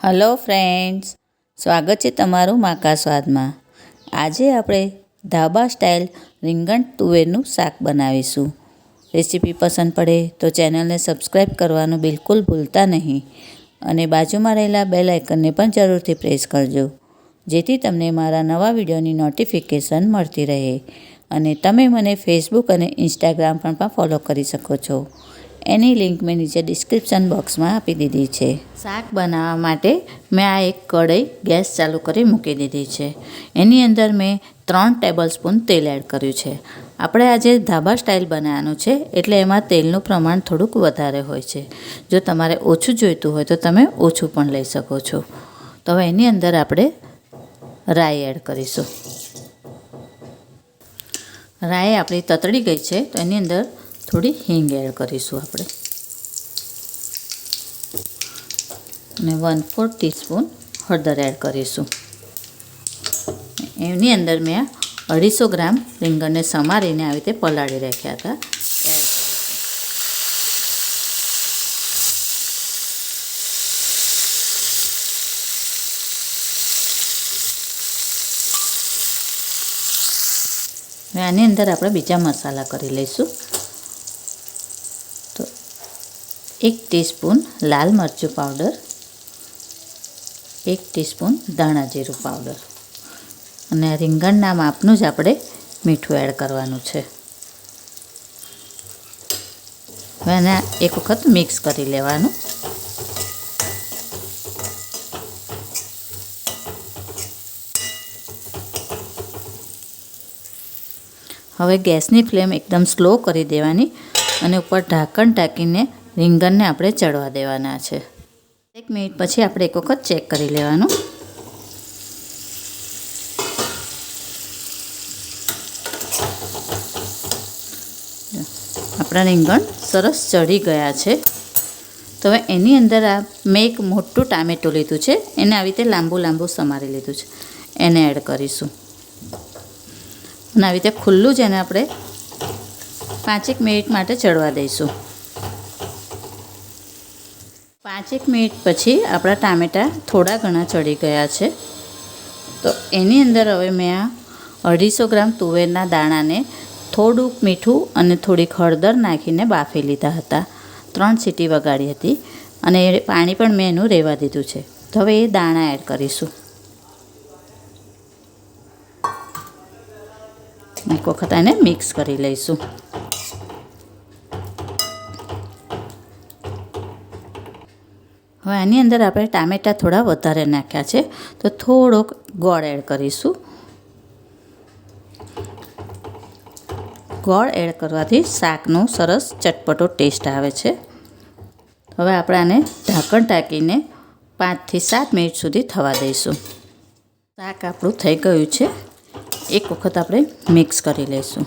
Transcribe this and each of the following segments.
Hello friends, સ્વાગત છે તમારું માકા સ્વાદમાં. આજે આપણે ધાબા સ્ટાઇલ રીંગણ તુવેરનું શાક બનાવીશું. રેસીપી પસંદ પડે તો ચેનલને સબસ્ક્રાઈબ કરવાનું બિલકુલ ભૂલતા નહીં અને બાજુમાં રહેલા બેલ આઇકનને પણ જરૂરથી પ્રેસ કરજો, જેથી તમને મારા નવા વિડીયોની નોટિફિકેશન મળતી રહે અને તમે મને ફેસબુક અને ઇન્સ્ટાગ્રામ પણ ફોલો કરી શકો છો. એની લિંક મેં નીચે ડિસ્ક્રિપ્શન બોક્સમાં આપી દીધી છે. શાક બનાવવા માટે મેં આ એક કઢાઈ ગેસ ચાલુ કરી મૂકી દીધી છે. એની અંદર મેં ત્રણ ટેબલ સ્પૂન તેલ એડ કર્યું છે. આપણે આજે ધાબા સ્ટાઇલ બનાવવાનું છે, એટલે એમાં તેલનું પ્રમાણ થોડુંક વધારે હોય છે. જો તમારે ઓછું જોઈતું હોય તો તમે ઓછું પણ લઈ શકો છો. તો હવે એની અંદર આપણે રાઈ એડ કરીશું. રાઈ આપણી તતડી ગઈ છે, તો એની અંદર થોડી હિંગ એડ કરીશું આપણે. અને વન ફોર ટીસ્પૂન હળદર એડ કરીશું. એની અંદર મેં અઢીસો ગ્રામ રીંગણને સમારીને આવી રીતે પલાળી રાખ્યા હતા. એડ આની અંદર આપણે બીજા મસાલા કરી લઈશું તો એક ટીસ્પૂન લાલ મરચું પાવડર, એક ટીસ્પૂન ધાણા જીરું પાવડર. અને રીંગણના માપનું જ આપણે મીઠું એડ કરવાનું છે. હવે એને એક વખત મિક્સ કરી લેવાનું. હવે ગેસની ફ્લેમ એકદમ સ્લો કરી દેવાની અને ઉપર ઢાંકણ ઢાંકીને રીંગણને આપણે ચડવા દેવાના છે. એક મિનિટ પછી આપણે એક વખત ચેક કરી લેવાનું. આપણા રીંગણ સરસ ચડી ગયા છે. તો હવે એની અંદર આ મેં એક મોટું ટામેટું લીધું છે. એને આવી રીતે લાંબુ લાંબુ સમારી લીધું છે. એને એડ કરીશું. અને આવી રીતે ખુલ્લું જ એને આપણે પાંચેક મિનિટ માટે ચડવા દઈશું. પાંચેક મિનિટ પછી આપણા ટામેટાં થોડા ઘણા ચડી ગયા છે. તો એની અંદર હવે મેં આ અઢીસો ગ્રામ તુવેરના દાણાને થોડુંક મીઠું અને થોડીક હળદર નાખીને બાફી લીધા હતા. ત્રણ સીટી વગાડી હતી અને પાણી પણ મેં એનું રહેવા દીધું છે. તો હવે એ દાણા એડ કરીશું. એક વખત એને મિક્સ કરી લઈશું. હવે આની અંદર આપણે ટામેટાં થોડા વધારે નાખ્યા છે. તો થોડોક ગોળ એડ કરીશું. ગોળ એડ કરવાથી શાકનો સરસ ચટપટો ટેસ્ટ આવે છે. હવે આપણે આને ઢાંકણ ટાંકીને પાંચથી સાત મિનિટ સુધી થવા દઈશું. શાક આપણું થઈ ગયું છે. એક વખત આપણે મિક્સ કરી લઈશું.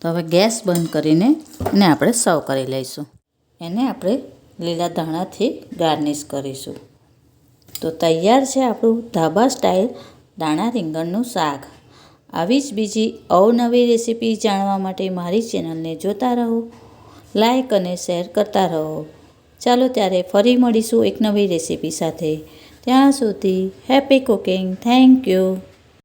તો હવે ગેસ બંધ કરીને એને આપણે સર્વ કરી લઈશું. એને આપણે લીલા ધાણાથી ગાર્નિશ કરીશું. તો તૈયાર છે આપણું ધાબા સ્ટાઇલ દાણા રીંગણનું શાક. આવી જ બીજી અવનવી રેસીપી જાણવા માટે મારી ચેનલને જોતા રહો લાઈક અને શેર કરતા રહો. ચાલો ત્યારે ફરી મળીશું એક નવી રેસીપી સાથે. ત્યાં સુધી હેપી કુકિંગ. Thank you.